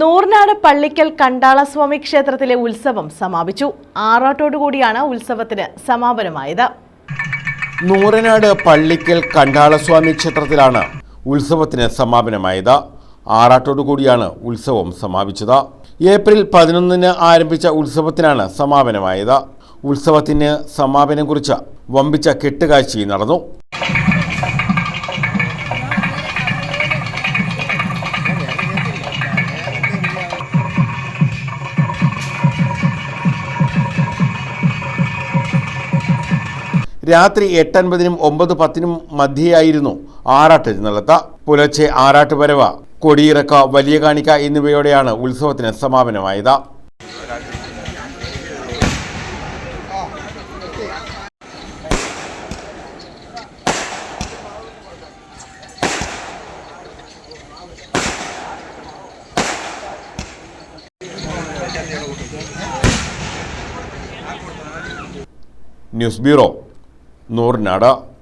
നൂർനാട് പള്ളിക്കൽ കണ്ടാളസ്വാമി ക്ഷേത്രത്തിലെ ഉത്സവം സമാപിച്ചു. ആറാട്ടോടുകൂടിയാണ് ഉത്സവത്തിന് സമാപനമായത്. നൂറനാട് പള്ളിക്കൽ കണ്ടാളസ്വാമി ക്ഷേത്രത്തിലാണ് ഉത്സവത്തിന് സമാപനമായത്. ആറാട്ടോടുകൂടിയാണ് ഉത്സവം സമാപിച്ചത്. ഏപ്രിൽ പതിനൊന്നിന് ആരംഭിച്ച ഉത്സവത്തിനാണ് സമാപനമായത്. ഉത്സവത്തിന് സമാപനം കുറിച്ച് വമ്പിച്ച കെട്ടുകാഴ്ചയും നടന്നു. രാത്രി എട്ടൻപതിനും ഒമ്പത് പത്തിനും മധ്യയായിരുന്നു ആറാട്ട് നിലത്ത പുലർച്ചെ ആറാട്ട് വരവ കൊടിയിറക്ക വലിയ കാണിക്ക എന്നിവയോടെയാണ് ഉത്സവത്തിന് സമാപനമായത്. News bureau Noornad.